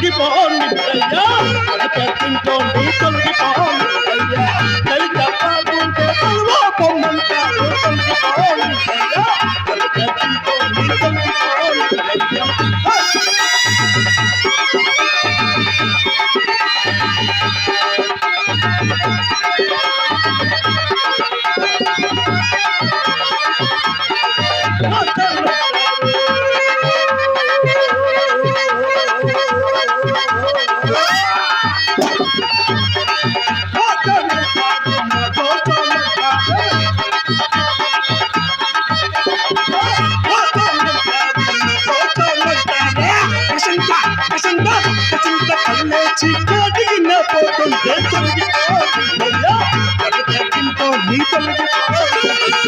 की पोर निकल जा अरे पैकिंग कौन भी तो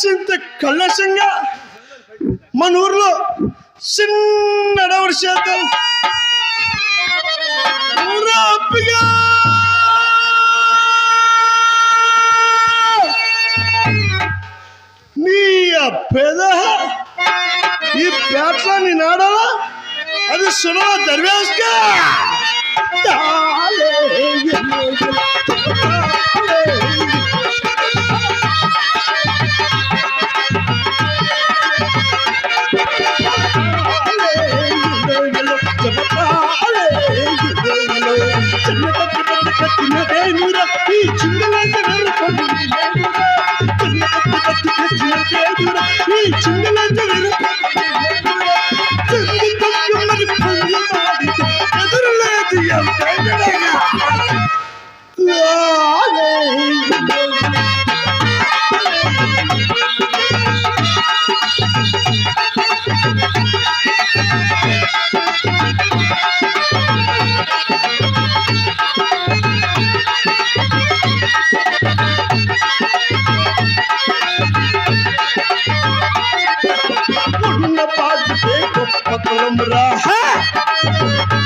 అత్యంత కలశంగా మన ఊర్లో చిన్న డవర్ చేద్దాం అప్పిగా నీ పెద ఈ పేట్ల నీ నాడాలా? అది సులభ దర్వేస్గా Yeah. గొప్ప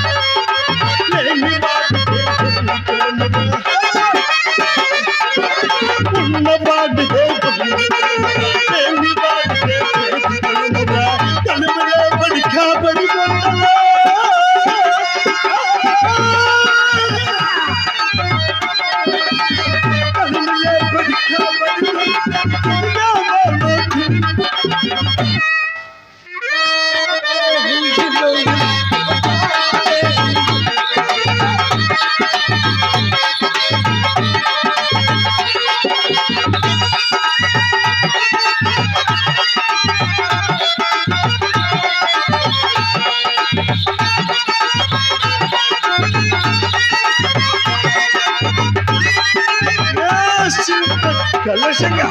కలశంగా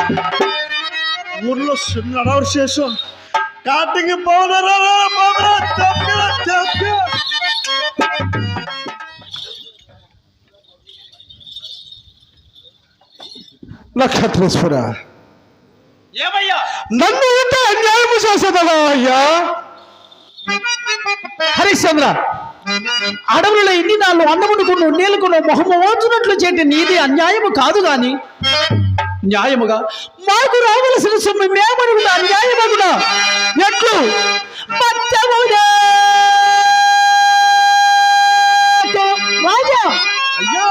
ఊర్లో చిన్న అడవరు చేసాం కాటికి నక్షత్రేశ్వర. ఏమయ్యా? నన్ను ఇంత అన్యాయము చేసేదవా అయ్యా? హరిశ్చంద్ర అడవులలో ఎన్ని నాళ్ళు అన్నముడుకును నీళ్ళకును మొహము వాంచునట్లు చేతి నీది అన్యాయము కాదు గాని. న్యాయముగా? మాకు రావలసిన సొమ్ము మేమనుకున్న అన్యాయమగునా ఎట్లు? రాజా! అయ్యా!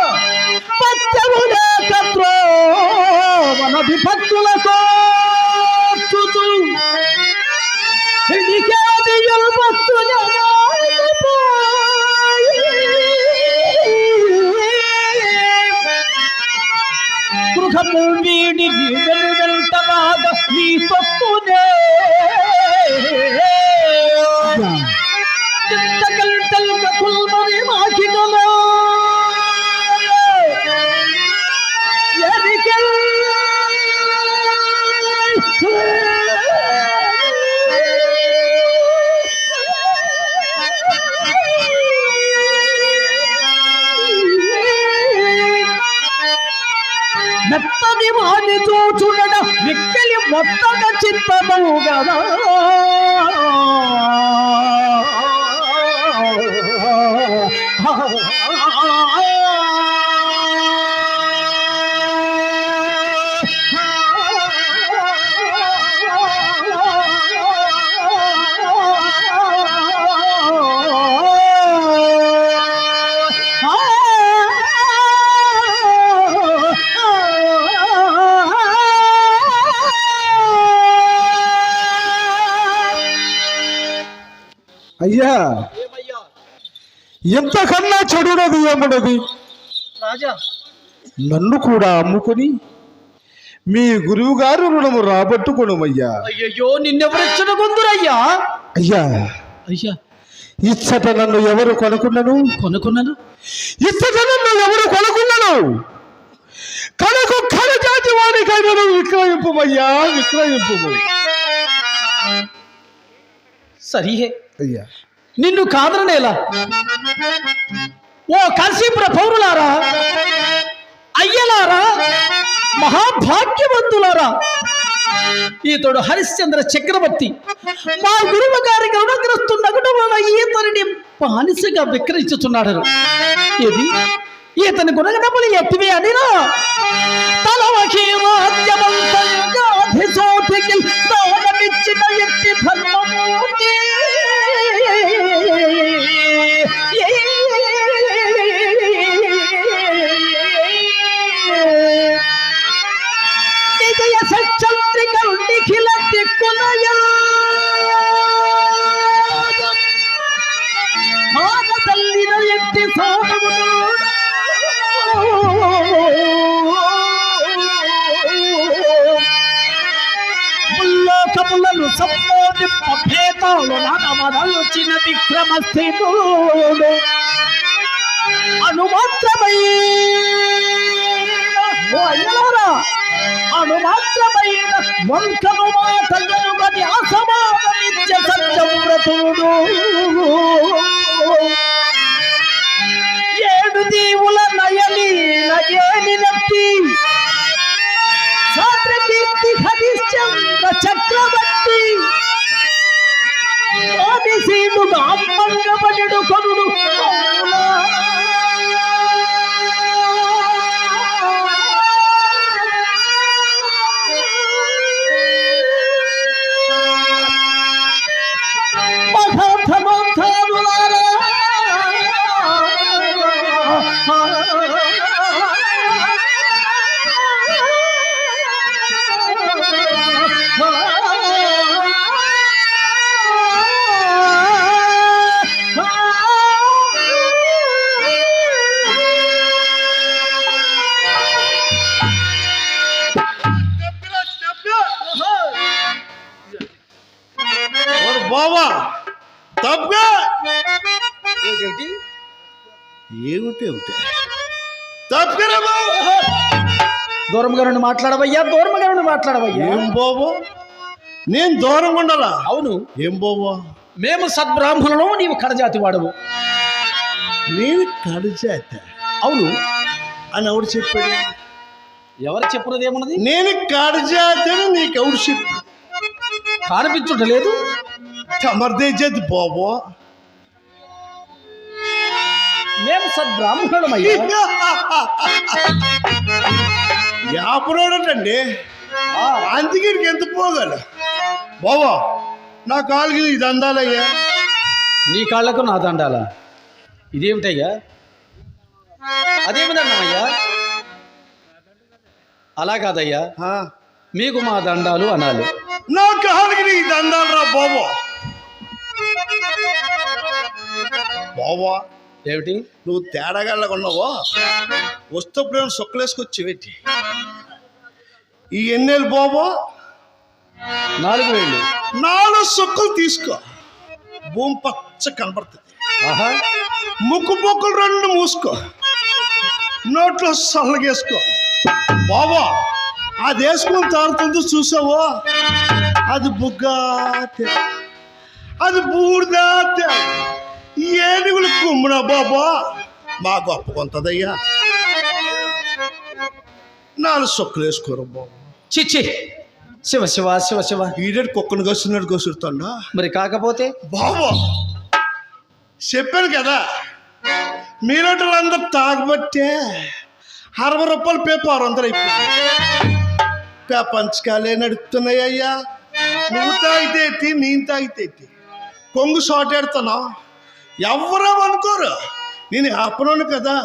మత్తముగా కత్రో మన విపత్తులతో కొత్తగా మొత్తగా చిత్తము గదా అయ్యా ఏమయ్యా ఎంతకన్నా చెడునది ఏమున్నది రాజా. నన్ను కూడా అమ్ముకుని మీ గురువు గారు రుణము రాబట్టుకునమయ్యా. అయ్యయ్యో నిన్నెవరెచ్చన కొందురయ్యా అయ్యా అయ్యా. ఇచ్చట నన్ను ఎవరు కొనుక్కున్నాను? కొనుక్కున్నాను? ఇచ్చట నన్ను ఎవరు కొనుక్కున్నాను? కనుక కనజాతి వాడికైనా విక్రయింపమయ్యా విక్రయింపు సరిహే. అయ్యా. నిన్ను కాదరనేలా ఓ కాశీపుర పౌరులారా అయ్యలారా మహాభాగ్యవంతులారా ఈతడు హరిశ్చంద్ర చక్రవర్తి మా గురువు గారికి రుణగ్రస్తున్నగడం వల్ల ఈతనిని బానిసగా విక్రయించుతున్నాడు ఇది ఈతని గుణగణములు ఎట్టివి అనిరా తల రాజ్యమంతంగా దానమిచ్చిన ఎట్టి ధర్మమూర్తి. భేతాలు నడమదల్చిన విక్రమస్థితుడు. అనుమాత్రమైన ఓ అయ్యలారా అనుమాత్రమైన వంకను మాటలను గది అసమానమిత్య సత్యవ్రతుడు ఏడు దీవుల నయలి నయని నట్టి సాత్రకీర్తి హరిశ్చంద్ర చక్రవర్తి ఏమిటి బావా దూరంగా నుండి మాట్లాడవయ్యా దూరంగా నుండి మాట్లాడవయ్యా. ఏం బాబు? నేను దూరం ఉండాలా? అవును. ఏం బాబు? మేము సద్బ్రాహ్మణులు నీవు కడజాతి వాడవు. నేను కడిచేత అవును. అని ఎవడు చెప్పాడు? ఎవరు చెప్పున్నది ఏమున్నది? నేను కడిచేతని నీకు ఎవడు చెప్పు కానిపించుట లేదు. తమరిదే చేతి బాబు. మేము సద్బ్రాహ్మణులమయ్యా యాపరోడటండి. ఆ, అందుకే ఎంత పోగల? బాబా నా కాలుకి ఇది అందాలయ్యా నీ కాళ్ళకు నా దండాల? ఇదేమిటయ్యా? అదేమిదన్నమయ్యా అలా కాదయ్యా. మీకు మా దండాలు అనాలి. నా కాలుకి నీ దండాలరా బాబా బాబా ఏమిటి? నువ్వు తేడాగాళ్ళగా ఉన్నావా వస్తప్పుడు నేను సొక్కలేసుకొచ్చి పెట్టి ఈ ఎన్నెలు బాబా? నాలుగు వేళ్ళు నాలుగు సొక్కలు తీసుకో. భూమి పచ్చ కనబడుతుంది ముక్కు పొక్కులు రెండు మూసుకో. నోట్లో సల్లగేసుకో. బాబా అది వేసుకొని తారుతుందో చూసావో? అది బుగ్గాతే అది బూడిదాతే ఏనుగులు కుమ్మున బాబా? మా గొప్ప కొంతదయ్యా నాలుగు సొక్కులు వేసుకోరు బాబు. చిచ్చి శివ శివ శివ శివ. ఈడేడు కుక్కను కసున్నాడు కసురుతాడా? మరి కాకపోతే? బాబు చెప్పాను కదా మీరందరూ తాగబట్టే అరవై రూపాయలు పేపర్ ఆరు వందలు అయిపోయింది. ప్రపంచకాలే నడుపుతున్నాయ్యా నువ్వు తాగితే నేను తాగితే. కొంగు షార్టెడుతున్నా ఎవరో అనుకోరు. నేను ఆపనోను కదా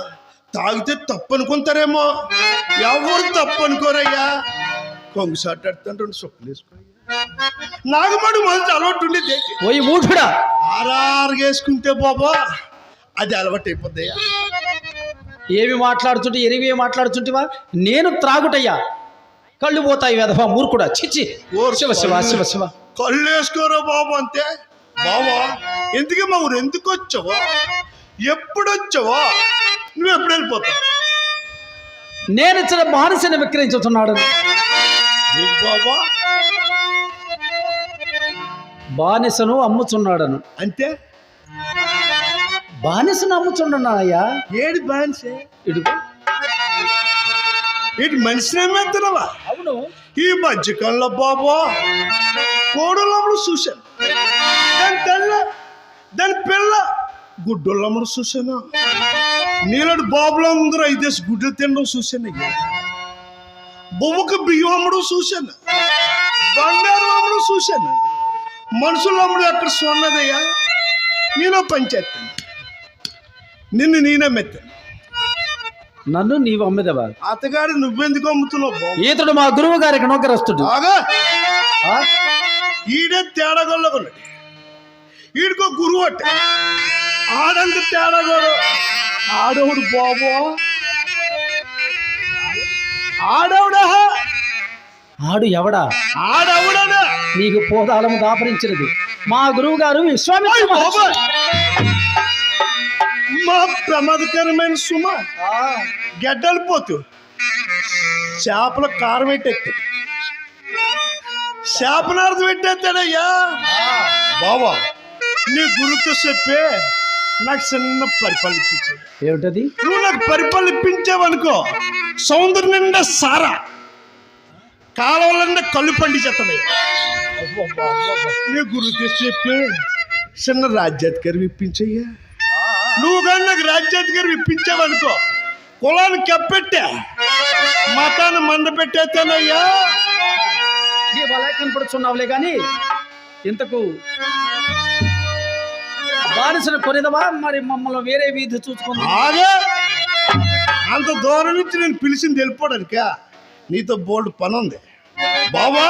తాగితే తప్పు అనుకుంటారేమో ఎవరు తప్పు అనుకోరయ్యా కొంగు షార్టెడుతాను రెండు సొప్పులు వేసుకో నాగమడు మంచి అలవాటు ఉండేది ఓయ్ మూఢుడా! ఆర్ఆర్ వేసుకుంటే బాబా అది అలవాటు అయిపోద్దయ్యా. ఏమి మాట్లాడుతుంటే ఎనివి మాట్లాడుతుంటివా? నేను త్రాగుటయ్యా. కళ్ళు పోతాయి వెధవా మూర్ఖుడా. చిచ్చి శివ శివ శివ శివ. కళ్ళు వేసుకోరా బాబు అంతే. బాబా ఎందుకు మా ఊరు ఎందుకు వచ్చావా? ఎప్పుడు వచ్చావా నువ్వు ఎప్పుడు వెళ్ళిపోతావు? నేను ఇచ్చిన బానిసని విక్రయించుతున్నాడు. బాబా బానిసను అమ్ముచున్నాడను. అంతే బానిసను అమ్ముచున్నానయ్యా ఏడు బాన్సే? ఇడుగు ఇటు మనిషిని ఏమంటున్నావా అవును. ఈ మధ్యకాలంలో బాబా కోడలమ్మడు చూశాను. దాని పిల్ల గుడ్డోళ్ళమ్మడు చూశాను? నీలాంటి బాబులు అందరూ ఐదేసి గుడ్డలు తినడం చూశాను అయ్యా బొమ్మకు బియ్యం అమ్మడు చూశాను? బంగారం అమ్మడు చూశాను? మనుషులు అమ్మడు ఎక్కడ సొన్నదయ్యా నేను పనిచేస్తాను నిన్ను నేనే మెత్తాను. నన్ను నీవు అమ్మిదవా? అతగాడి నువ్వెందుకు అమ్ముతున్నావు ఈతడు మా గురువు గారికి ఆ? ఈడే తేడాగొల్ల కొన్నాడు ఈడికో గురువు అట్ట. ఆడంత తేడాగోడు ఆడవుడు బాబు. ఆడవుడా? ఆడు ఎవడా? ఆడవుడా నీకు పోదాలము దాపరించినది. మా గురువు గారు విశ్వామిత్ర. మా ప్రమాదకరమైన సుమ. గెడ్డలు పోతు. చేపల కారం పెట్టేస్తాడు చేపనార్థం పెట్టేస్తాడయ్యా. బాబా నీ గురుతో చెప్పే నాకు చిన్న ఏమిటది? నువ్వు నాకు పరిపాలన ఇప్పించావనుకో సౌందర్యం నిండా సారా. కాలువల నిండా కళ్ళు పండించేస్తాయి నీ గురుతో చెప్పి చిన్న రాజ్యాధికారి ఇప్పించయ్యా. నువ్వు కానీ నాకు రాజ్యాధికారి ఇప్పించావనుకో కులాన్ని కెప్పెట్టా మతాన్ని మంద పెట్టేస్తానయ్యా కనపడుచున్నావులే కానీ ఇంతకు బానిసను కొనేదవా? మరి మమ్మల్ని వేరే వీధి చూసుకుందాం. అంత దూరం నుంచి నేను పిలిచింది వెళ్ళిపోవడానిక? నీతో బోల్డ్ పని ఉంది బాబా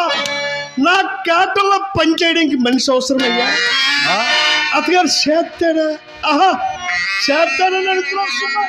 నా కేటల్లో పని చేయడానికి మనిషి అవసరం అయ్యా అతగారు చేస్తాడా? ఆహా! చేస్తాడని అనుకున్నాను సుమా.